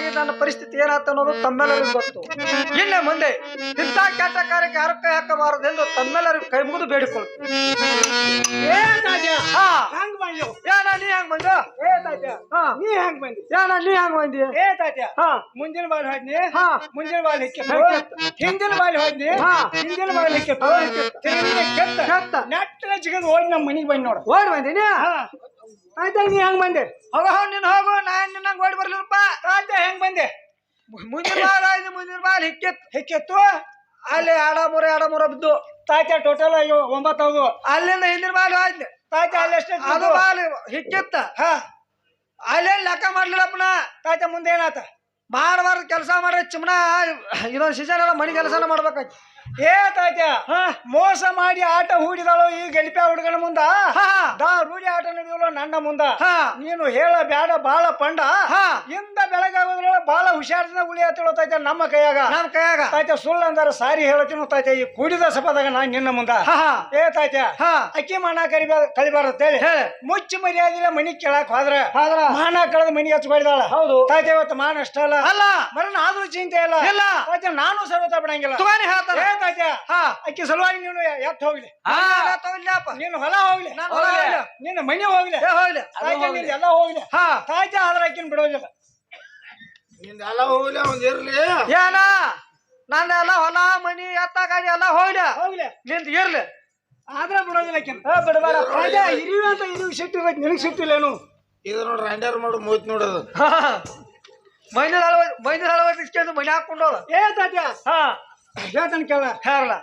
ಮಾಡಿದಕ್ಕಾಗಿ ನನ್ನ ಪರಿಸ್ಥಿತಿ ಏನಾಯ್ತು ಅನ್ನೋದು ತಮ್ಮೆಲ್ಲರಿಗೂ ಗೊತ್ತು. ಇನ್ನು ಮುಂದೆ ಇಂಥ ಕೆಟ್ಟ ಕಾರ್ಯಕ್ಕೆ ಯಾರು ಕೈ ಹಾಕಬಾರದೆಂದು ತಮ್ಮೆಲ್ಲರಿಗೂ ಕೈ ಮುಗಿದು ಬೇಡಿಕೊಳ್ತೀನಿ ಏ ತಾತ್ಯ ಹಾ. ಹಂಗ್ ಬಂದ್ಯೋ? ಏನ ನೀ ಹೆಂಗ್ ಬಂದ ಏ ತಾತ್ಯ ಹಾ. ನೀ ಹೆಂಗ್ ಬಂದಿ? ಏನ ನೀ ಹೆಂಗ್ ಬಂದಿ? ಏ ತಾತ್ಯ ಹಾ. ಮುಂದಿನ ಬಾಲ್ ಹೋದ್ನಿ ಹಾ. ಮುಂದಿನ ಬಾಲ್ ಹಿಕ್ಕಿತ್ತು. ಹಿಂದಿನ ಬಾಲ್ ಹೋದ್ನಿ ಹಾ. ಹಿಂದಿನ ಬಾಲ್ ಹಿಕ್ಕಿತ್ತು ಹಾ, ಹಿಕ್ಕಿತ್ತು. ತಿರುಗಿ ಕೆತ್ತ ಕೆತ್ತ. ನೆಟ್ಟನ ಜಿಗದ್ ಹೋಗಿ ನಮ್ಮ ಮನೆಗೆ ಬಂದ್ ನೋಡು. ಓಡಿ ಬಂದಿನಿ? ತಾತ್ಯ ನೀ ಹೆಂಗ್ ಬಂದೆ? ಹೋಗ ಹೋಗ ನೀನ್ ಹೋಗು ನಾನ್ ನಿನ್ನಂಗ್ ಓಡಿ ಬರ್ಲಿಲ್ಲಪ್ಪ. ಆಯ್ತಾ ಹೆಂಗ್ ಬಂದೆ? ಮುಂದಿನ ಬಾಲ್ ಆಯ್ತು ಮುಂದಿನ ಬಾಲ್ ಹಿಕ್ಕೆತ್ ಹಿಕ್ಕಿತ್ತು. ಅಲ್ಲಿ ಆಡ ಮೂರ ಆಡ ಮೂರ ಬಿದ್ದು. ತಾಯ್ತ ಟೋಟಲ್ ಆಗಿ ಒಂಬತ್ತು ಅಲ್ಲಿಂದ ಹಿಂದಿನ ಬಾಲ್ ಆಯ್ತು. ತಾಯ್ತ ಅಲ್ಲಿ ಎಷ್ಟು ಅದು ಬಾಲ್ ಹಿಕ್ಕಿತ್ತ. ಹಾ. ಅಲ್ಲೇ ಲೆಕ್ಕ ಮಾಡ್ಲಿಲ್ಲಪ್ಪನ? ತಾಯ್ತ ಮುಂದೆ ಏನಾತ ಮಾಡಬಾರ್ದು ಕೆಲಸ ಮಾಡ್ರೆ. ಚುಮ್ನ ಇದೊಂದು ಸೀಸನ್ ಎಲ್ಲ ಮನೆ ಕೆಲಸನ ಮಾಡ್ಬೇಕಾಯ್ತು. ಏ ತಾತ್ಯ ಹಾ. ಮೋಸ ಮಾಡಿ ಆಟ ಹೂಡಿದಳು ಈ ಗಲಿಪೆ ಹುಡುಗನ ಮುಂದ? ಹಾ. ದಾ ರೂಢಿ ಆಟ ನಡೆದಳು ನನ್ನ ಮುಂದ. ಹಾ. ನೀನು ಹೇಳ ಬ್ಯಾಡ ಬಾಳ ಪಂಡ. ಹಾ. ಇಂದ ಬೆಳಗಾಗೋದ್ರೊಳ ಬಾಳ ಹುಷಾರದಿಂದ ಉಳಿಯತ್ತಿಳು ತಾಯ್ತ ನಮ್ಮ ಕೈಯಾಗ. ನಮ್ಮ ಕೈಯಾಗ. ತಾಯ್ತ ಸುಳ್ಳು ಅಂದಾರ ಸಾರಿ ಹೇಳ್ತೀನಿ ತಾಯ್ತ ಈ ಕುಡಿದ ಸಪದಾಗ ನಾ ನಿನ್ನ ಮುಂದ. ಏ ತಾಯ್ತ ಹಾ. ಅಕ್ಕಿ ಮಾನ ಕರಿಬಾರ ಕಲಿಬಾರತ್ತೇಳಿ ಹೇಳಿ. ಮುಚ್ಚಿ ಮರ್ಯಾದಿಲ್ಲ ಮನಿ ಕೇಳಕ್ ಹೋದ್ರ? ಹೋದ್ರ. ಮಾನ ಕಳೆದ ಮನಿ ಹಚ್ಕೊಳ್ದಾಳ ಹೌದು. ತಾಯ್ತ ಇವತ್ತು ಮಾನ ಅಷ್ಟಲ್ಲ ಅಲ್ಲ. ಬರೋಣ ಆದ್ರೂ ಚಿಂತೆ ಇಲ್ಲ. ಇಲ್ಲ. ನಾನು ಸರ್ವತ ಬಿಡಂಗಿಲ್ಲ. ತುಂಬಾನೇ ಹೇಳ್ತಾರ ಏ ಹಾ. ಅಕ್ಕಿ ಸಲುವಾಗಿ ನೀನು ಎತ್ತ ಹೋಗ್ಲಿ. ಹಾ. ತಗೊಳ್ಳಿಯಪ್ಪ ನೀನು ಹೊಲ ಹೋಗ್ಲಿ. ನಾನು ಹೊಲ ಹೋಗ್ಲಿ. ನಿನ್ನ ಮನೆ ಹೋಗ್ಲಿ. ಏ ಹೋಗ್ಲಿ. ತಾಯ್ತ ನಿಂದ ಎಲ್ಲ ಹೋಗ್ಲಿ. ಹಾ. ತಾಯ್ತ ಆದ್ರೆ ಅಕ್ಕಿನ ಬಿಡೋದಿಲ್ಲ. ನಿಂದೆಲ್ಲ ಹೋಗ್ಲಿ ಅವ್ನ್ ಇರ್ಲಿ. ಏನ? ನಂದೆಲ್ಲ ಹೊಲ ಮನಿ ಎತ್ತ ಗಾಡಿ ಎಲ್ಲ ಹೋಗ್ಲಿ. ಹೋಗ್ಲಿ. ನಿಂದ ಇರ್ಲಿ. ಆದ್ರೆ ಬಿಡೋದಿಲ್ಲ ಆಕಿನ. ಏ, ಬಿಡಬೇಡ. ತಾಯ್ತ ಇರಿವಿ ಅಂತ ಇದು ಸಿಟ್ಟು ಇರಬೇಕು. ನಿನಗೆ ಸಿಟ್ಟಿಲ್ಲೇನು ಇದು ನೋಡ್ರಿ ರಂಡ್ಯಾರ ಮಾಡು ಮೂತ್ ನೋಡೋದು. ಮೈನ ಮೈನ ಅಳವಡಿಸ್ಕೊಂಡು ಮನೆ ಹಾಕೊಂಡೋಳ ಏ ತಾತ್ಯ ಹಾ. Kelihatan kalah. Harla.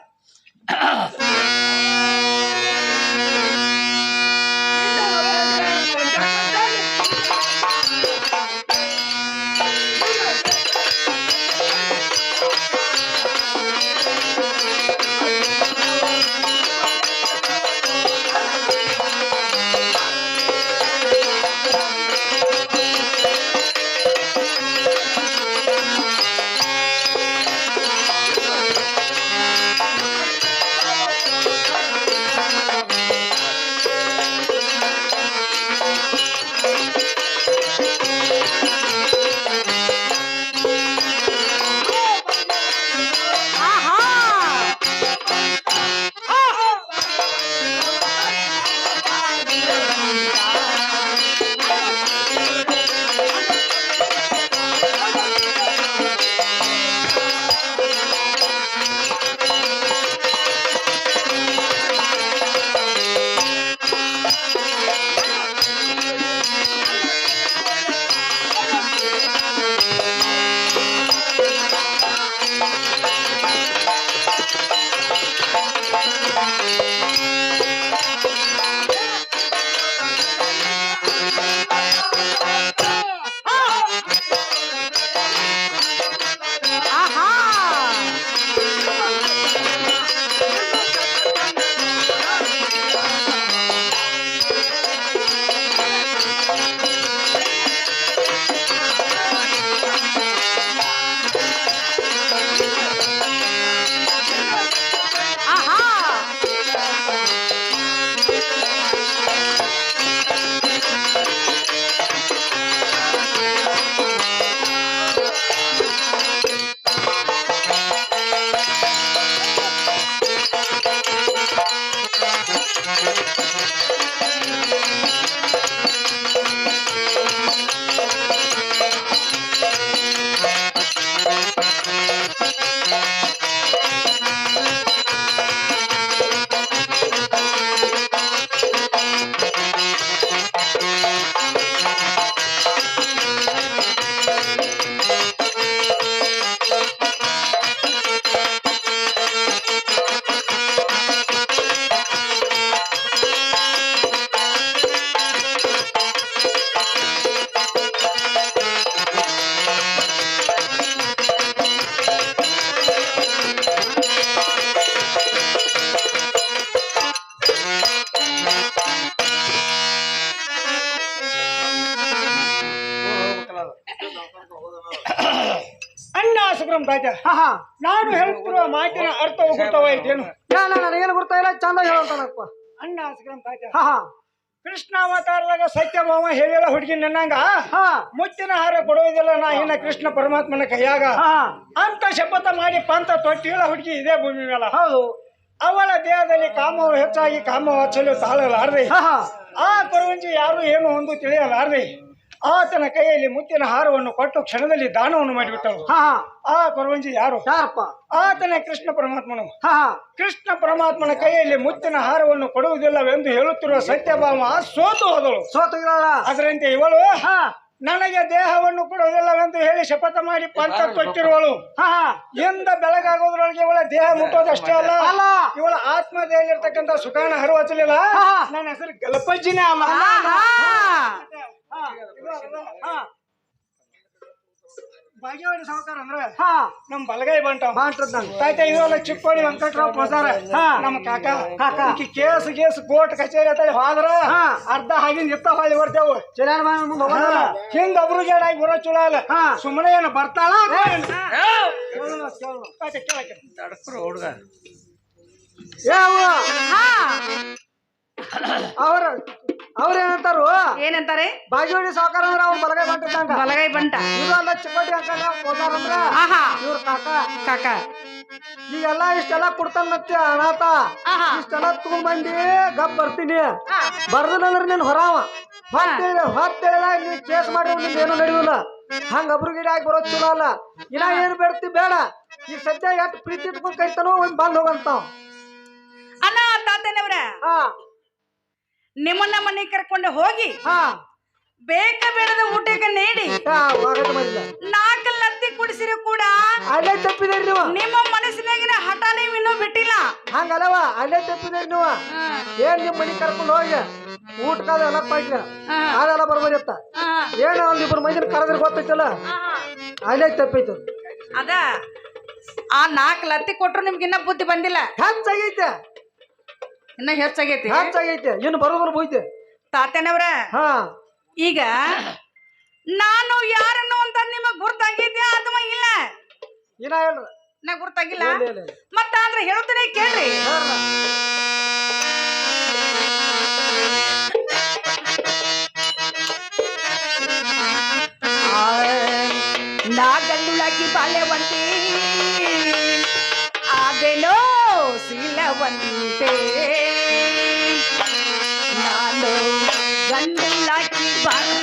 ತಾಯ್ತ ಹಾ ಹಾ. ನಾನು ಹೇಳ್ತಿರುವ ಮಾತಿನ ಅರ್ಥವು ಗುರ್ತವಾಯ್ತೇನು ಏನ? ನನಗೇನು ಗೊತ್ತಾಗಿಲ್ಲ ಚಂದ ಹೇಳಂತಾನಪ್ಪ. ಅಣ್ಣ ಸುಬ್ರಹ್ಮ ತಾಯ್ತ ಹಾ ಹಾ. ಕೃಷ್ಣ ಸತ್ಯ ಸತ್ಯಭಾಮ ಹೇಳಿಲ್ಲ ಹುಡುಗಿ ನನ್ನಂಗ? ಹಾ ಮುತ್ತಿನ ಹಾರ ಕೊಡುವುದಿಲ್ಲ ನಾ ಇನ್ನ ಕೃಷ್ಣ ಪರಮಾತ್ಮನ ಕೈಯಾಗ. ಹಾ ಅಂತ ಶಪಥ ಮಾಡಿ ಪಂತ ತೊಟ್ಟಿಲ್ಲ ಹುಡುಗಿ ಇದೇ ಭೂಮಿ ಮೇಲೆ. ಹೌದು. ಅವಳ ದೇಹದಲ್ಲಿ ಕಾಮವು ಹೆಚ್ಚಾಗಿ ಕಾಮ ವಾತ್ಸಲ್ಯ ಹಾ ಆ ಕೊರವಂಜಿ ಯಾರು ಏನು ಒಂದು ತಿಳಿಯಲಾರದೆ. ಆತನ ಕೈಯಲ್ಲಿ ಮುತ್ತಿನ ಹಾರವನ್ನು ಕೊಟ್ಟು ಕ್ಷಣದಲ್ಲಿ ದಾನವನ್ನು ಮಾಡಿಬಿಟ್ಟಳು. ಹಾ ಆ ಪರವಂಜಿ ಯಾರು? ಯಾರಪ್ಪ? ಆತನೇ ಕೃಷ್ಣ ಪರಮಾತ್ಮನು. ಹಾ ಹಾ. ಕೃಷ್ಣ ಪರಮಾತ್ಮನ ಕೈಯಲ್ಲಿ ಮುತ್ತಿನ ಹಾರವನ್ನು ಕೊಡುವುದಿಲ್ಲವೆಂದು ಹೇಳುತ್ತಿರುವ ಸತ್ಯಭಾಮ ಸೋತು ಹೋದಳು. ಸೋತು ಅದರಂತೆ ಇವಳು ಹಾ. ನನಗೆ ದೇಹವನ್ನು ಕೊಡುವುದಿಲ್ಲವೆಂದು ಹೇಳಿ ಶಪಥ ಮಾಡಿ ಪಂಥ ಹಾ ಎಂದ ಬೆಳಗಾಗೋದ್ರೊಳಗೆ ಇವಳ ದೇಹ ಮುಟ್ಟೋದಷ್ಟೇ ಅಲ್ಲ ಅಲ್ಲ. ಇವಳ ಆತ್ಮದೇಹದಲ್ಲಿರ್ತಕ್ಕಂಥ ಸುಖಾನ ಹರಿವಚಲಿಲ್ಲ. ನನ್ನ ಹೆಸರು ಗಲಪಜ್ಜಿನೇ ಅಲ್ಲ. ಹಾ, ಹಾ. ಬಾಗೇವಾಡಿ ಸಾವುಕಾರ ಅಂದ್ರೆ ಹಾ. ನಮ್ ಬಲಗೈ ಬಂಟ. ಬಾಂಟ್ರದ್ದಂಗ ತಾಯ್ತ ಇದೆಲ್ಲ ಚಿಕ್ಕೋಡಿ ವೆಂಕಟರಾವ್ ಪ್ರಸಾರ. ಹಾ. ನಮ್ಮ ಕಾಕ. ಕಾಕ. ಈಕಿ ಕೇಸ್ ಗೇಸ್ ಕೋರ್ಟ್ ಕಚೇರಿ ಅಂತ ಹೋದ್ರ ಹಾ. ಅರ್ಧ ಹಾಗೆ ನಿತ್ತ ಹೊಳ್ಳಿ ಬರ್ತೇವು ಹೋಗೋದಲ್ಲ? ಹಿಂಗ ಒಬ್ರು ಜೇಡಾಗಿ ಬರೋ ಚುಳ ಅಲ್ಲ ಹಾ. ಸುಮ್ಮನೆ ಏನು ಬರ್ತಾಳ. ತಾಯ್ತ ಹುಡುಗ. ಅವ್ರ ಅವ್ರ ಏನಂತಾರು? ಏನಂತಾರೆ ಬಾಜೋಡಿ ಸಾವುಕಾರ ಅಂದ್ರ ಅವ್ರು ಬಲಗೈ ಬಂಟಿದ್ದಂಗ ಬಲಗೈ ಬಂಟ. ಇವ್ರು ಅಲ್ಲ ಚಿಕ್ಕೋಟಿ ಹೋದಾರಂದ್ರ ಆಹಾ. ಇವ್ರ ಕಾಕ. ಕಾಕ. ಈಗೆಲ್ಲ ಇಷ್ಟೆಲ್ಲ ಕೊಡ್ತಾನಂತೆ ಅನಾಥ. ಇಷ್ಟೆಲ್ಲ ತಗೊಂಡ್ಬಂದಿ ಗಪ್ ಬರ್ತೀನಿ. ಬರ್ದಿಲ್ಲ ನೀನ್ ಹೊರಾವ. ಹೊತ್ತೇಳ ಹೊತ್ತೇಳ ನೀ ಕೇಸ್ ಮಾಡಿ ನಿಂದ ಏನು ನಡೆಯುವಲ್ಲ ಹಂಗ ಅಬ್ರು ಗಿಡ ಆಗಿ ಬರೋದ್ ಚಲೋ ಅಲ್ಲ. ಇನ್ನ ಏನ್ ಬೇಡ್ತಿ ಬೇಡ. ಈ ಸದ್ಯ ಎಷ್ಟು ಪ್ರೀತಿ ಇಟ್ಕೊಂಡ್ ಕೈತಾನೋ ಒಂದ್ ಬಂದ್ ಹೋಗಂತಾವ್ ಅಣ್ಣ ತಾತೇನವ್ರ. ಹಾ. ನಿಮ್ಮನ್ನ ಮನೆ ಕರ್ಕೊಂಡು ಹೋಗಿ ಹಾ. ಬೇಕ ಬೇಡದ ಊಟಕ್ಕೆ ನೀಡಿ. ನಾಲ್ಕು ಲತ್ತಿ ಕುಡಿಸಿರು ಕೂಡ ಅಲ್ಲೇ ತಪ್ಪಿದ್ರಿ ನೀವು. ನಿಮ್ಮ ಮನಸ್ಸಿನಾಗಿನ ಹಠ ನೀವು ಇನ್ನೂ ಬಿಟ್ಟಿಲ್ಲ. ಹಂಗಲ್ಲವ ಅಲ್ಲೇ ತಪ್ಪಿದ್ರಿ ನೀವು. ಏನ್ ನಿಮ್ ಮನೆ ಕರ್ಕೊಂಡು ಹೋಗಿ? ಊಟ ಎಲ್ಲ. ಅದೆಲ್ಲ ಬರ್ಬೋದಿತ್ತ? ಏನ ಅಲ್ಲಿ ಇಬ್ರು ಮಂದಿನ ಕರೆದ್ರೆ ಗೊತ್ತೈತಲ್ಲ. ಅಲ್ಲೇ ತಪ್ಪೈತ ಅದ ಆ ನಾಲ್ಕು ಲತ್ತಿ ಕೊಟ್ರು ನಿಮ್ಗಿನ್ನ ಬುದ್ಧಿ ಬಂದಿಲ್ಲ. ಹೆಚ್ಚಾಗೈತೆ. ಇನ್ನ ಹೆಚ್ಚಾಗೈತಿ. ಹೆಚ್ಚಾಗೈತೆ. ಇನ್ನು ಬರೋದ್ರ ಹೋಯ್ತೆ ತಾತನವ್ರ ಹಾ. ಈಗ ನಾನು ಯಾರನ್ನು ಅಂತ ನಿಮಗ್ ಗುರ್ತಾಗಿದ್ಯಾ ಅಥವಾ ಇಲ್ಲ? ಹೇಳ್ರ. ನಾ ಗುರ್ತಾಗಿಲ್ಲ. ಮತ್ತ ಅಂದ್ರೆ ಹೇಳ್ತೀನಿ ಕೇಳ್ರಿ. ನಾ ಗಂಡುಳಾಗಿ ಬಾಲ್ಯವಂತೆ ಆದೇನೋ ಶೀಲವಂತೆ ಗಂಡುಳಾಗಿ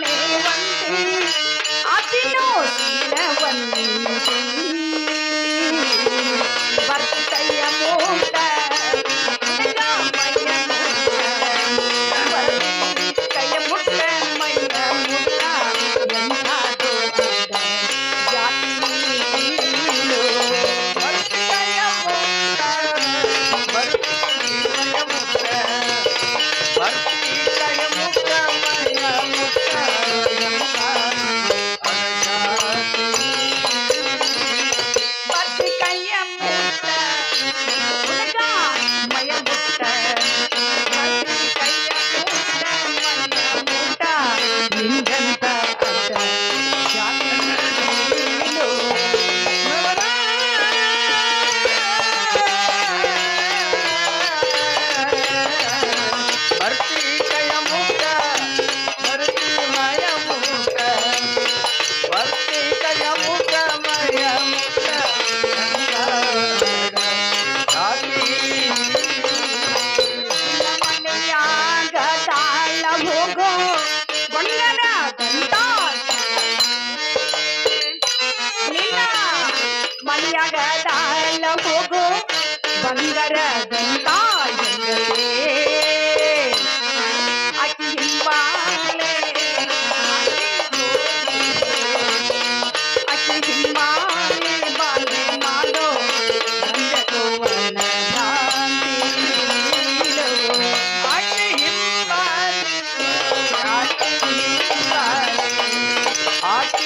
ಆಕಿ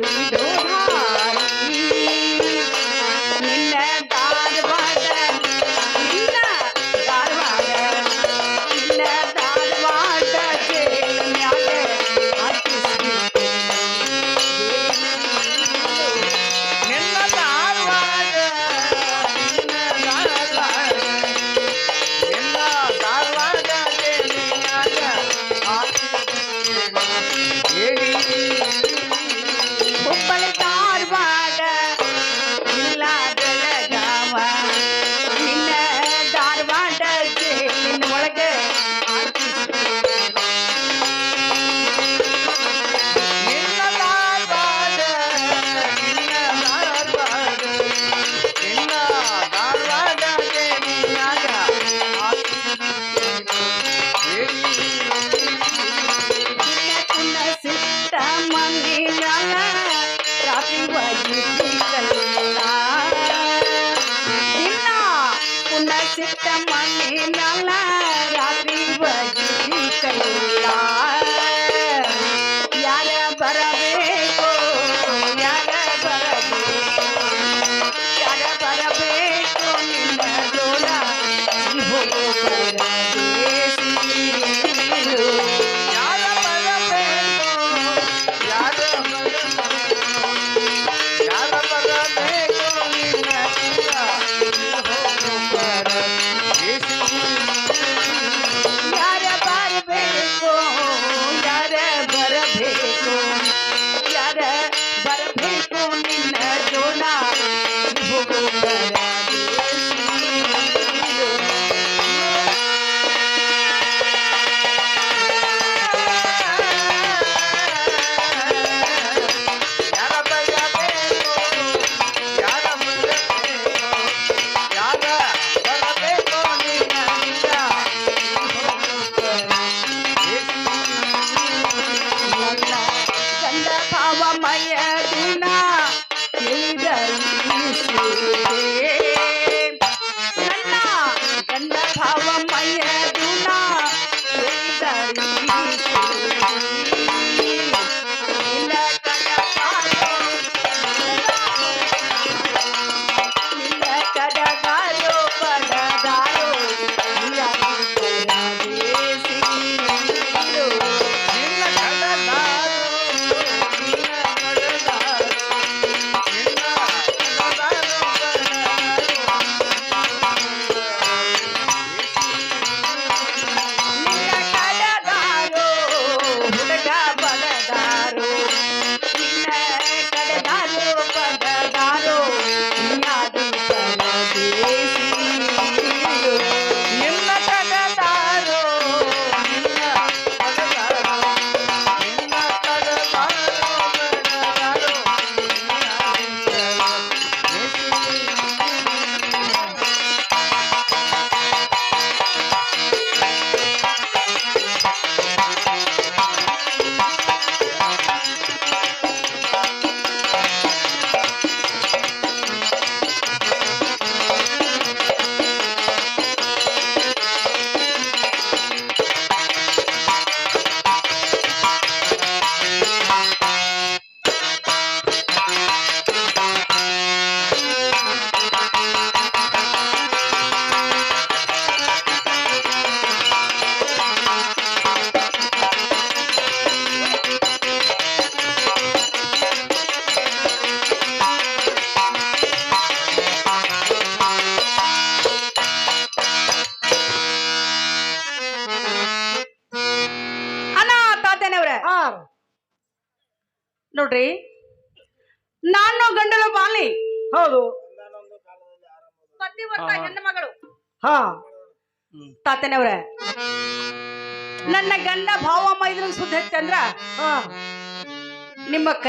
Hallelujah. ಸೀತಮ್ಮನೆ ನಲ್ಲ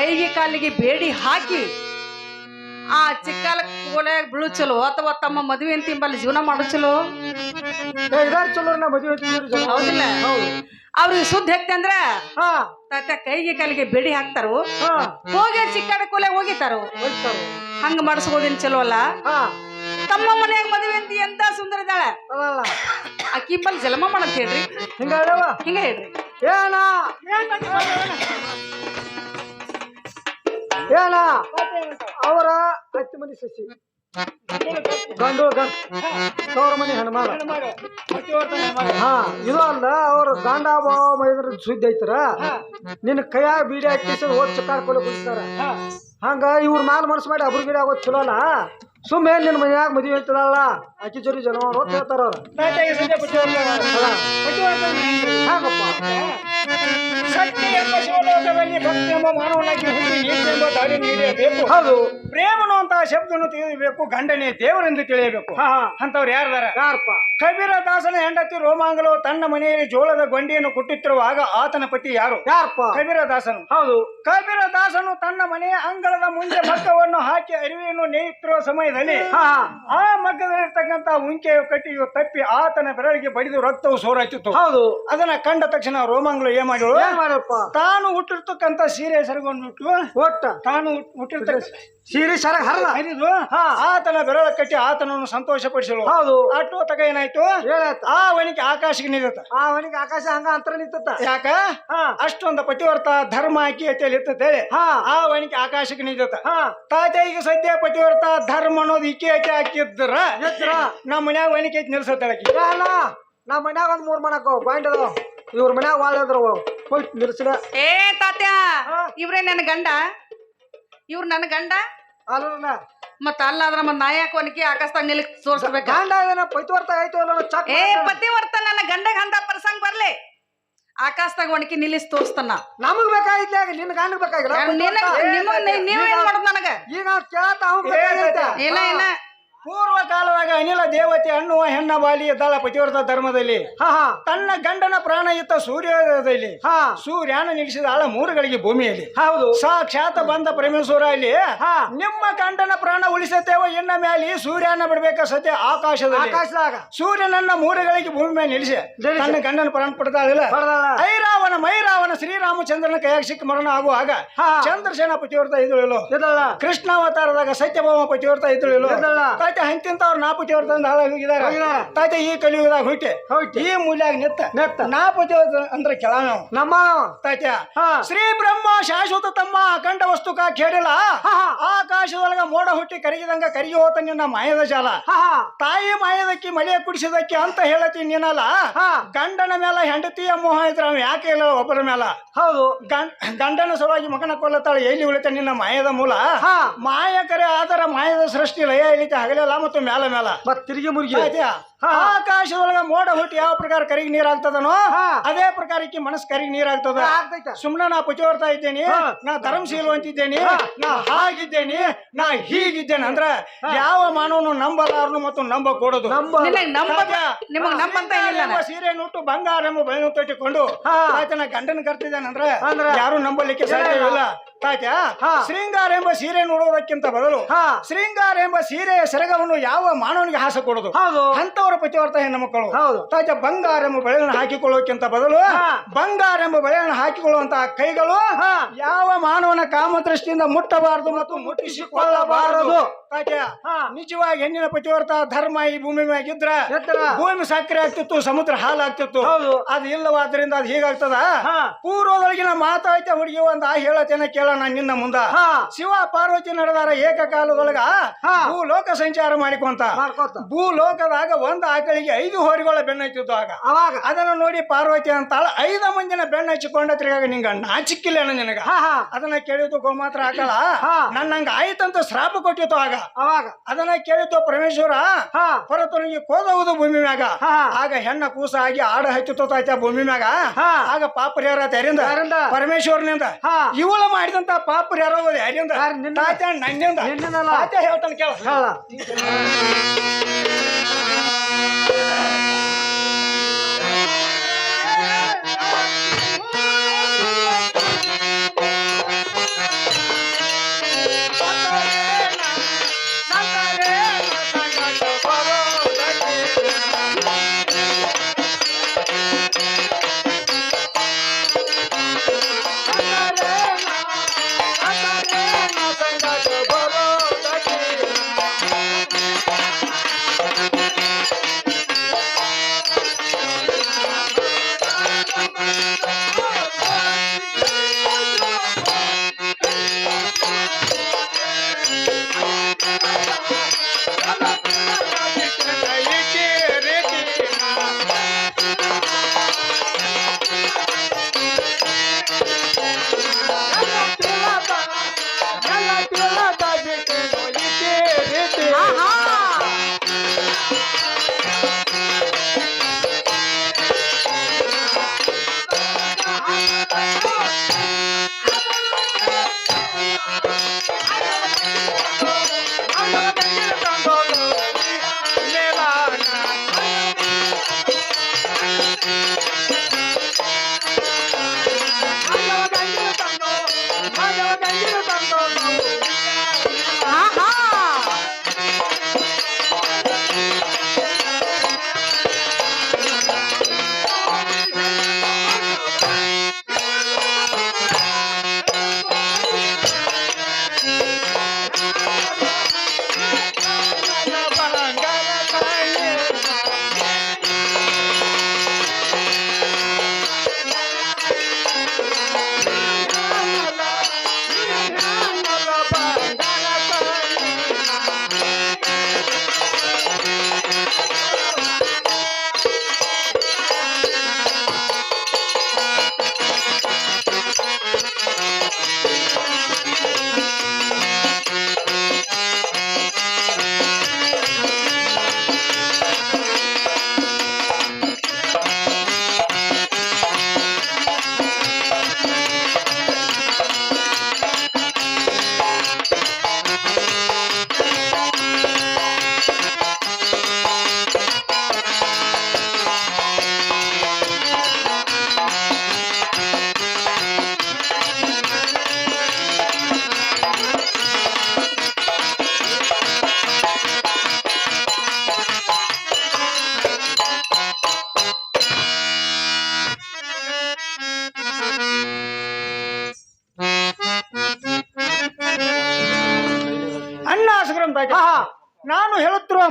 ಕೈಗೆ ಕಾಲಿಗೆ ಬೇಡಿ ಹಾಕಿ ಆ ಚಿಕ್ಕಾಲ ಕೋಲ್ಯಾಗ ಬೀಳು ಚಲೋ. ಅಥವಾ ತಮ್ಮ ಮದುವೆ ತಿಂಬಲ್ಲಿ ಜೀವನ ಮಾಡು ಚಲೋ. ಚಲೋ ಹೌದಿಲ್ಲ. ಅವ್ರಿಗೆ ಸುದ್ದಿ ಹೆಕ್ತಿ ಅಂದ್ರ ತಾತ ಕೈಗೆ ಕಾಲಿಗೆ ಬೇಡಿ ಹಾಕ್ತಾರು. ಹೋಗಿ ಚಿಕ್ಕಾಡ ಕೋಲೆ ಹೋಗಿತಾರು. ಹಂಗ ಮಾಡಿಸ್ಬೋದಿನ್ ಚಲೋ ಅಲ್ಲ? ತಮ್ಮ ಮನೆಯಾಗ ಮದುವೆ ಅಂತ ಎಂತ ಸುಂದರ ಇದ್ದಾಳೆ? ಆ ಕಿಂಬಲ್ ಜಲಮ ಮಾಡಂತ ಹೇಳ್ರಿ. ಹಿಂಗ ಹೇಳ್ರಿ. ಏನ? ಏನ? ಅವರ ಹತ್ತು ಮಂದಿ ಸಸಿ. ಗಂಡು ಸಾವಿರ ಮಂದಿ ಹೆಣ್ಮಾರ ಹಾ ಇದು ಅಲ್ಲ ಅವ್ರ ಗಂಡ ಮೈದ್ರ ಸುದ್ದಿ ಐತರ ನಿನ್ನ ಕೈಯಾಗ ಬೀಡಿ ಹಾಕಿ ಹೋದ್ ಚಿಕ್ಕಾರ ಕೊಲೆ ಕುಡಿಸ್ತಾರ ಹಂಗ ಇವ್ರ ಮಾಲ್ ಮನಸ್ಸು ಮಾಡಿ ಅಬ್ರು ಗಿಡ ಆಗೋದು ಚಲೋ ಅಲ್ಲ ಸುಮ್ಮನೆ ನಿನ್ನ ಮನ್ಯಾಗ ಮದುವೆ ಅಂತದಲ್ಲ ಅಕ್ಕಿ ಜೋರಿ ಜನ ಅಂತ ಹೇಳ್ತಾರ ಹಾಗಪ್ಪ ಸತ್ಯ ಎಂಬ ಶಿವಲೋಕದಲ್ಲಿ ಭಕ್ತಿ ಎಂಬ ಮಾನವನಾಗಿ ಹುಟ್ಟಿ ನೀತಿ ಎಂಬ ದಾರಿ ನೀಡಬೇಕು. ಹೌದು. ಪ್ರೇಮನು ಅಂತ ಶಬ್ದವನ್ನು ತಿಳಿಯಬೇಕು ಗಂಡನೇ ದೇವರೆಂದು ತಿಳಿಯಬೇಕು. ಅಂತವ್ರು ಯಾರದಾರ? ಯಾರಪ್ಪ? ಕಬೀರ ದಾಸನ ಹೆಂಡತಿ ರೋಮಾಂಗಲು ತನ್ನ ಮನೆಯಲ್ಲಿ ಜೋಳದ ಗೊಂಡಿಯನ್ನು ಕುಟ್ಟುತ್ತಿರುವಾಗ ಆತನ ಪತಿ ಯಾರು? ಯಾರಪ್ಪ? ಕಬೀರ ದಾಸನು. ಹೌದು. ಕಬೀರ ದಾಸನು ತನ್ನ ಮನೆಯ ಅಂಗಳದ ಮುಂದೆ ಮಗ್ಗವನ್ನು ಹಾಕಿ ಅರಿವೆಯನ್ನು ನೇಯುತ್ತಿರುವ ಸಮಯದಲ್ಲಿ ಆ ಮಗ್ಗದಲ್ಲಿರ್ತಕ್ಕಂತ ಉಂಕೆಯ ಕಟ್ಟಿಯು ತಪ್ಪಿ ಆತನ ಬೆರಳಿಗೆ ಬಡಿದು ರಕ್ತವು ಸೋರಾಯ್ತಿತ್ತು. ಹೌದು. ಅದನ್ನ ಕಂಡ ತಕ್ಷಣ ರೋಮಾಂಗ್ಲು ಏನ್ ಮಾಡಿದ್ರು ಏನ್ ಮಾಡಪ್ಪ ತಾನು ಹುಟ್ಟಿರ್ತಕ್ಕಂತ ಸೀರೆ ಸೆರಗೊಂಡ್ಬಿಟ್ಟು ಒಟ್ಟ? ತಾನು ಹುಟ್ಟಿರ್ತಕ್ಕ ಸೀರೆ ಸರ ಹರಿದ. ಆತನ ಬೆರಳ ಕಟ್ಟಿ ಆತನನ್ನು ಸಂತೋಷಪಡಿಸಲು ಹೌದು. ಅಟ್ಟು ತಗ ಏನಾಯ್ತು? ಏನಾಯ್ತ? ಆ ವನಿಕೆ ಆಕಾಶಕ್ಕೆ ನಿಂತ ಆ ಅವನಿಗೆ ಆಕಾಶ ಹಂಗ ಅಂತರ ನಿಂತ ಯಾಕ? ಅಷ್ಟೊಂದು ಪತಿವರ್ತ ಧರ್ಮ ಹಾಕಿ ಹೇಳಿ. ಹಾ. ಆ ಅವನಿಗೆ ಆಕಾಶಕ್ಕೆ ನಿಂತ ಈಗ ಸದ್ಯ ಪತಿವರ್ತ ಧರ್ಮ ಅನ್ನೋದು ಇಕ್ಕಿ ಹಾಕಿ ಹಾಕಿದ್ರ ನಮ್ಮ ಮನ್ಯಾಗ ಒಣಗಿ ನಿಲ್ಸತ್ತಾಳಕಿ ಅಲ್ಲ ನಮ್ಮ ಮನ್ಯಾಗ ಒಂದ್ ಮೂರ್ ಮನಕ ಪಾಯಿಂಟ್ ಅದಾವ ಇವ್ರ ಮನ್ಯಾಗ ವಾಳ್ದ್ರ ಹೋಯ್ ನಿಲ್ಸಿದ. ಏ ತಾತ. ಇವ್ರೇ ನನ್ನ ಗಂಡ? ಇವ್ರು ನನ್ನ ಗಂಡ? ಅಲ್ಲ ಮತ್ತ ಅಲ್ಲಾದ್ರ ಮತ್ ನಾ ಯಾಕೆ ಒನಕಿ ಆಕಾಶದಾಗ ನಿಲ್ಕ್ ತೋರ್ಸ್ಬೇಕ ಗಂಡ ಏನ ಪೈತವರ್ತ ಆಯ್ತು ಅಲ್ಲ ಚಕ್ ಏ ಪತಿವರ್ತ ನನ್ನ ಗಂಡಗ ಅಂತ ಪ್ರಸಂಗ ಬರ್ಲಿ. ಆಕಾಶದಾಗ ಒಣಕಿ ನಿಲ್ಲಿಸ್ ತೋರಿಸ್ತಾನ. ನಮಗ್ ಬೇಕಾಗಿಲ್ಲ? ನಿನ್ ಗಂಡ ಬೇಕಾಗಿಲ್ಲ ಏನ್ ಮಾಡೋದ್ ನನಗ? ಈಗ ಕೇಳ್ತಾ ಅವ್ನ್ ಬೇಕಾಗೈತೆ ಇಲ್ಲ ಇಲ್ಲ. ಪೂರ್ವ ಕಾಲದಾಗ ಅನಿಲ ದೇವತೆ ಅನ್ನುವ ಹೆಣ್ಣ ಬಾಲಿ ಇದ್ದಾಳ ಪತಿವ್ರತ ಧರ್ಮದಲ್ಲಿ. ಹಾ ಹಾ. ತನ್ನ ಗಂಡನ ಪ್ರಾಣ ಇತ್ತ ಸೂರ್ಯೋದಯದಲ್ಲಿ. ಹಾ. ಸೂರ್ಯನ ನಿಲ್ಲಿಸಿದ ಆಳ ಮೂರುಗಳಿಗೆ ಭೂಮಿಯಲ್ಲಿ. ಹೌದು. ಸಾಕ್ಷಾತ್ ಬಂದ ಪರಮೇಶ್ವರ ಅಲ್ಲಿ ಹಾ. ನಿಮ್ಮ ಗಂಡನ ಪ್ರಾಣ ಉಳಿಸತೇವ ಇನ್ನ ಮ್ಯಾಲಿ ಸೂರ್ಯನ ಬಿಡ್ಬೇಕ ಸತ್ಯ? ಆಕಾಶದ ಆಕಾಶದಾಗ. ಸೂರ್ಯನನ್ನ ಮೂರುಗಳಿಗೆ ಭೂಮಿ ಮೇಲೆ ನಿಲ್ಲಿಸಿ. ತನ್ನ ಗಂಡನ ಪ್ರಾಣ ಪಡ್ತಾಳಿಲ್ಲ. ಐರಾವನ ಮೈರಾವನ ಶ್ರೀರಾಮಚಂದ್ರನ ಕೈಯಾಗ ಸಿಕ್ಕ ಮರಣ ಆಗುವಾಗ ಹಾ. ಚಂದ್ರಸೇನ ಪತಿವ್ರತ ಇದ್ದಳು ಕೃಷ್ಣಾವತಾರದಾಗ ಸತ್ಯಭಾಮ ಪತಿವ್ರತ ಇದ್ದಳ. ತಾಯ್ತ ಹಂತಿಂತವ್ರು ಅವ್ರ ಅಂತ ಹಾಳಾಗಿದ್ದಾರೆ ಹೋಗಿದಾರ. ತಾಯ್ತ ಈ ಕಲಿಯುಗದಾಗ ಹುಟ್ಟಿ. ಈ ಮೂಲ್ಯಾಗ ನಿತ್ತ ನೆತ್ತ ನಾಪತಿ ಪತಿವ್ರತ ಅಂದ್ರೆ ಕೆಳವ ನಮ್ಮ ತಾಯ್ತ ಶ್ರೀ ಬ್ರಹ್ಮ ಶಾಶ್ವತ ತಮ್ಮ ಅಖಂಡ ವಸ್ತುಕ ಕೇಳಿಲ್ಲ ಹಾ ಹಾ. ಆಕಾಶದೊಳಗ ಮೋಡ ಹುಟ್ಟಿ ಕರಗಿದಂಗ ಕರಿಗಿ ಹೋತ ನಿನ್ನ ಮಾಯದ ಜಾಲ. ತಾಯಿ ಮಾಯದಕ್ಕಿ ಮಳೆ ಕುಡಿಸಿದಕ್ಕೆ ಅಂತ ಹೇಳತಿ ನೀನಲ್ಲ. ಹಾ. ಗಂಡನ ಮೇಲ ಹೆಂಡತಿಯ ಮೋಹ ಇದ್ರ ಅವ ಯಾಕೆ ಇಲ್ಲ ಒಬ್ಬರ ಮೇಲ ಹೌದು. ಗಂಡನ ಸಲುವಾಗಿ ಮಗನ ಕೊಲ್ಲತ್ತಾಳೆ ಎಲ್ಲಿ ಉಳಿತ ನಿನ್ನ ಮಾಯದ ಮೂಲ? ಹಾ. ಮಾಯಕರೆ ಆದರ ಮಾಯದ ಸೃಷ್ಟಿ ಲಯ ಇಳಿತ ಹಗಲೆಲ್ಲ ಮತ್ತು ಮೇಲ ಮೇಲ ಮತ್ ತಿರುಗಿ ಮುರುಗಿ ಆಯ್ತಾ? ಆಕಾಶದೊಳಗ ಮೋಡ ಹುಟ್ಟಿ ಯಾವ ಪ್ರಕಾರ ಕರಿಗೆ ನೀರಾಗ್ತದನೋ ಆಗ್ತದನೋ ಅದೇ ಪ್ರಕಾರಕ್ಕೆ ಮನಸ್ಸು ಕರಿಗೆ ನೀರಾಗ್ತದ ಆಗ್ತದ. ಸುಮ್ನೆ ನಾ ಪುಚೋರ್ತಾ ಇದ್ದೇನೆ. ನಾ ಧರ್ಮಶೀಲ ಅಂತಿದ್ದೇನೆ. ನಾ ಹಾಗಿದ್ದೇನೆ ನಾ ಹೀಗಿದ್ದೇನೆ. ಅಂದ್ರ ಯಾವ ಮಾನವನು ನಂಬಲಾರನು ಮತ್ತು ನಂಬ ಕೊಡೋದು ಸೀರೆ ನುಟ್ಟು ಬಂಗಾರ ಎಂಬ ಬೆಳೆಯನ್ನು ತೊಟ್ಟಿಕೊಂಡು. ಆತನ ಗಂಡನ ಕರ್ತಿದ್ದಾನಂದ್ರ ಅಂದ್ರ? ಯಾರು ನಂಬಲಿಕ್ಕೆ ಸಾಧ್ಯವಿಲ್ಲ ತಾತ ಶ್ರೀಂಗಾರ ಶೃಂಗಾರ ಎಂಬ ಸೀರೆ ನೋಡೋದಕ್ಕಿಂತ ಬದಲು ಶೃಂಗಾರ ಎಂಬ ಸೀರೆಯ ಸೆರಗವನ್ನು ಯಾವ ಮಾನವನಿಗೆ ಹಾಸ ಕೊಡೋದು ಹೌದು ಅಂತವರ ಪತಿವರ್ತ ಹೆಣ್ಣು ಮಕ್ಕಳು. ಹೌದು. ತಾಜ ಬಂಗಾರ ಎಂಬ ಬೆಳೆಯನ್ನು ಹಾಕಿಕೊಳ್ಳೋಕ್ಕಿಂತ ಬದಲು. ಬಂಗಾರ ಎಂಬ ಬೆಳೆಯನ್ನು ಹಾಕಿಕೊಳ್ಳುವಂತಹ ಕೈಗಳು ಯಾವ ಮಾನವನ ಕಾಮದೃಷ್ಟಿಯಿಂದ ಮುಟ್ಟಬಾರದು ಮತ್ತು ಮುಟ್ಟಿಸಿಕೊಳ್ಳಬಾರದು. ನಿಜವಾಗಿ ಹೆಣ್ಣಿನ ಪತಿವರ್ತ ಧರ್ಮ ಈ ಭೂಮಿ ಮ್ಯಾಗಿದ್ರ ಭೂಮಿ ಸಕ್ಕರೆ ಆಗ್ತಿತ್ತು ಸಮುದ್ರ ಹಾಲಾಗ್ತಿತ್ತು ಹೌದು. ಅದು ಇಲ್ಲವಾದ್ರಿಂದ ಅದು ಹೀಗಾಗ್ತದ? ಪೂರ್ವದೊಳಗಿನ ಮಾತಾಯ್ತ ಹುಡುಗಿ ಒಂದು ಆ ಹೇಳತೇನ ಕೇಳೋಣ ನಿನ್ನ ಮುಂದ. ಶಿವ ಪಾರ್ವತಿ ನಡೆದಾರ ಏಕಕಾಲದೊಳಗ ಭೂ ಭೂಲೋಕ ಸಂಚಾರ ಮಾಡಿಕೊಂತ. ಭೂ ಭೂಲೋಕದಾಗ ಒಂದ್ ಆಕಳಿಗೆ ಐದು ಹೋರಿಗಳ ಬೆನ್ನ ಹಚ್ಚಿದ್ದು ಆಗ. ಅವಾಗ? ಅದನ್ನು ನೋಡಿ ಪಾರ್ವತಿ ಅಂತಾಳ ಐದು ಮಂದಿನ ಬೆನ್ನ ಹಚ್ಚಿಕೊಂಡ ತಿರುಗಾಗ ನಿಂಗ ನಾಚಿಕ್ಕಿಲ್ಲ ನಿನಗ? ಅದನ್ನ ಕೇಳಿದ್ದು ಗೋಮಾತ್ರ ಆಕಳ ಹಾ. ನನ್ನಂಗ ಆಯ್ತಂತ ಶ್ರಾಪ ಕೊಟ್ಟಿತ್ತು ಆಗ. ಅವಾಗ? ಅದನ್ನ ಕೇಳಿದ್ದು ಪರಮೇಶ್ವರ ಹಾ. ಪರತನಿಗೆ ಕೋದವುದು ಭೂಮಿ ಮ್ಯಾಗ. ಆಗ ಹೆಣ್ಣ ಕೂಸ ಆಗಿ ಆಡ ಹಚ್ಚಿತ್ತು ತಾಯ್ತ ಭೂಮಿ ಮ್ಯಾಗ. ಹಾ. ಆಗ ಪಾಪ ಯಾರ ಯಾರಿಂದ? ಪರಮೇಶ್ವರನಿಂದ. ಹಾ. ಇವಳು ಮಾಡಿದಂತ ಪಾಪ ಯಾರೋ ಯಾರಿಂದ? ತಾಯ್ತ ನನ್ನಿಂದ. ಹೇಳ್ತಾನೆ ಕೇಳ. ಹೇಳ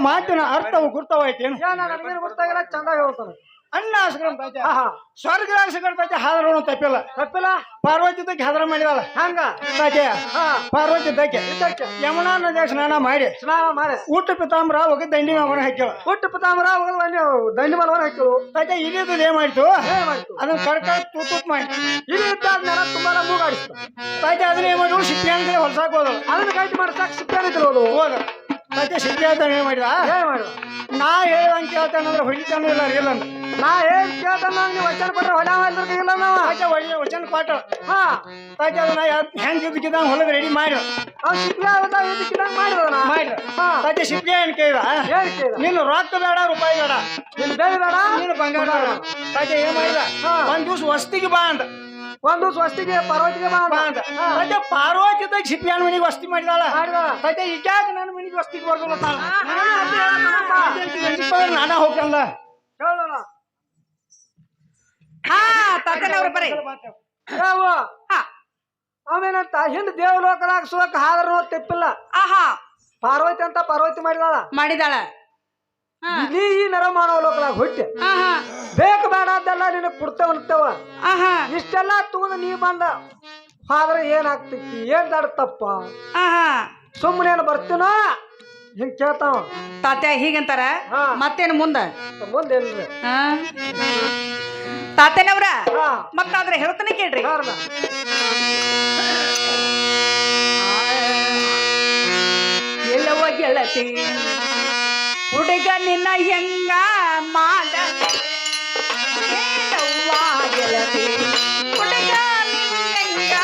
ಮಾತಿನ ಅರ್ಥವು ಗುರ್ತವಾಯ್ತೇನು? ಗೊತ್ತಾಗಿಲ್ಲ ಚಂದ ಹೇಳ್ತಾನೆ. ಅಣ್ಣ ಆಹಾ. ಸ್ವರ್ಗದಾಗ ಸಿಗಡ್ತಾಜ ಹಾದ್ರೂ ತಪ್ಪಿಲ್ಲ. ತಪ್ಪಿಲ್ಲ? ಪಾರ್ವತಿ ತಕ್ಕೆ ಹಾದ್ರ ಮಾಡಿದಲ್ಲ ಹಂಗ? ಹಾ. ಪಾರ್ವತಿ ತಕ್ಕೆ ಇದಕ್ಕೆ? ಯಮುನಾ ನದಿಯ ಸ್ನಾನ ಮಾಡಿ. ಸ್ನಾನ ಮಾಡಿ. ಊಟ ಪಿತಾಂಬರ ಹೋಗಿ ದಂಡಿ ಮ್ಯಾಮನ ಊಟ ಹುಟ್ಟು ಹೋಗಿ ದಂಡಿ ಮಲವನ ಹಾಕಿಳು ತಾಜ ಇಲ್ಲಿದ್ದು ಏನ್ ಮಾಡ್ತು. ಅದನ್ನ ಕಡ್ಕ ತೂತು ಮಾಡಿ. ಇದ್ದಾದ ನೆಲ ತುಂಬಾ ಮೂಗಾಡಿಸ್ತು ತಾಜ ಅದನ್ನ ಏನ್ ಮಾಡಿದ್ರು? ಶಿಕ್ಷಣ ಹೊಲ್ಸಾಕ್ ಹೋದಳು. ಅದನ್ನ ಕೈಟ್ ಮಾಡ್ಸಾಕ್ ಸಿಪ್ಪಿಯಾನ ಹೋದ. ತಾಜ ಶಿಪ್ಪಿ ಅಂತ ಏನ್ ಮಾಡಿದ? ಏನ್ ಮಾಡು ನಾ ಹೇಳ್ದಂಗೆ ಕೇಳ್ತಾನಂದ್ರೆ ಹೊಡಿತಾನೂ ಇಲ್ಲ ಇಲ್ಲ ಅಂತ ನಾ ಏನ್ ಕೇಳ್ತಾನ ನೀವು ವಚನ ಕೊಟ್ರೆ ಹೊಡ್ಯಾವ ಇಲ್ಲ ಒಳ್ಳೆ ವಚನ ಕೊಟ್ಟ ಹಾ. ತಾಜ ಅದನ್ನ ಹೆಂಗ್ ಇದ್ದಕ್ಕಿದ್ದ ಹೊಲದ ರೆಡಿ ಮಾಡಿ. ಅವ್ನು ಸಿಕ್ಕಿಲ್ಲ ಇದಕ್ಕಿದಂಗ ಮಾಡಿದ. ಮಾಡಿ ಹಾ ಶಿಪ್ಪಿ ಏನ್ ಕೇಳಿದ? ಏನ್ ಕೇಳಿದ? ನೀನು ರೊಕ್ಕ ಬೇಡ ರೂಪಾಯಿ ಬೇಡ. ನಿನ್ ಬೇಡ? ನೀನು ಬಂಗಾರ ಬೇಡ. ಏನ್ ಮಾಡಿದ. ಒಂದ್ ದಿವ್ಸ ವಸ್ತಿಗೆ ಬಾ ಅಂದ. ಒಂದು ಸ್ವಸ್ತಿಗೆ ಪಾರ್ವತಿಗೆ ಬಾ ಮತ್ತೆ ಪಾರ್ವತಿದಾಗ ಶಿಪ್ಪಿಯಾನ ಮನೆಗೆ ವಸ್ತಿ ಮಾಡಿದಾಳ. ತಾಜ ಈಗ್ಯಾಕ ನನ್ನ ಮನೆಗೆ ವಸ್ತಿಗೆ ಬರ್ದಲ್ಲ. ನಾನ ಹೋಗಲ್ಲ ಹೇಳೋಣ. ಹಾ ತಾತನವ್ರ ಹಾ. ಆಮೇನಂತ ಹಿಂದ್ ದೇವಲೋಕದಾಗ ಸುಖ ಹಾದ್ರ ತಿಪ್ಪಿಲ್ಲ. ಆಹಾ. ಪಾರ್ವತಿ ಅಂತ ಪಾರ್ವತಿ ಮಾಡಿದಾಳ. ಮಾಡಿದಾಳ. ನೀ ಈ ನರಮಾನವ ಲೋಕದಾಗ ಹುಟ್ಟಿ ಆಹಾ ಬೇಕು ಬೇಡ ಅದೆಲ್ಲ ನಿನಗೆ ಕೊಡ್ತೇವ ಅಂತವ. ಆಹಾ ಇಷ್ಟೆಲ್ಲ ತಗೊಂಡು ನೀ ಬಂದ. ಆದ್ರೆ ಏನಾಗ್ತೈತಿ? ಏನ್ ದಡ್ ತಪ್ಪ? ಆಹಾ ಸುಮ್ಮನೆ ಏನು ಬರ್ತೀನೋ? ಹಿಂಗ್ ಕೇಳ್ತಾವ. ತಾತ್ಯ ಹೀಗಂತಾರ. ಮತ್ತೇನು ಮುಂದ? ಮುಂದೇನ್ರಿ? ತಾತೇನವ್ರ ಮತ್ತಾದ್ರೆ ಹೇಳ್ತಾನೆ ಕೇಳ್ರಿ. ಎಲ್ಲವ ಗೆಳತಿ. ಹುಡುಗ ನಿನ್ನ ಹೆಂಗ ಮಾಡ? ಹೇಳವ್ವ ಗೆಳತಿ ಹುಡುಗ ನಿನ್ನ ಹೆಂಗ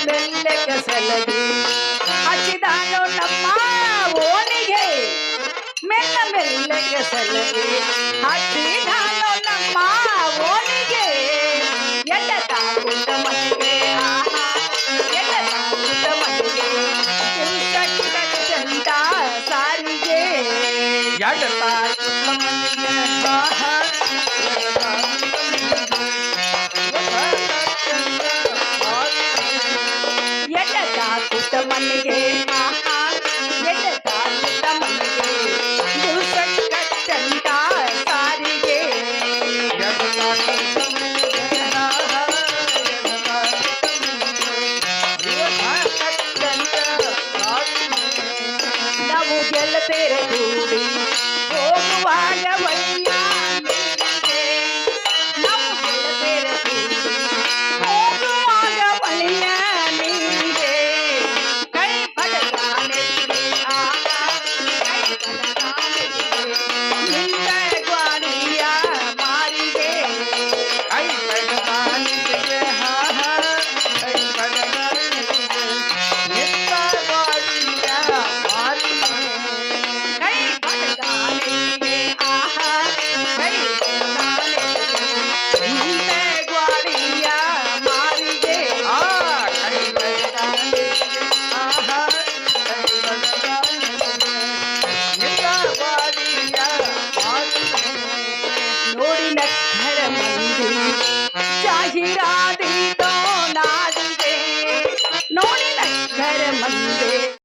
ಮೆಲ್ಲ ಮೆಲ್ಲ ಕಸಲಗಿ ಹಚ್ಚಿದಾನು ನಮ್ಮ ಓಣಿಗೆ ಮೆಲ್ಲ ಮೆಲ್ಲ ಕಸಲಗಿ ಹಚ್ಚಿದಾನು ನಮ್ಮ ಓಣಿಗೆ ಎಡ್ಡ ತಾಕುಂಡ ಮನೆಗೆ ಆಹಾ ಎಡ್ಡ ತಾಕುಂಡ ಮನೆಗೆ ಕುಂಟ ಚಂದ ಸಾರಿಗೆ ಎಡ್ಡ ತಾಯಿ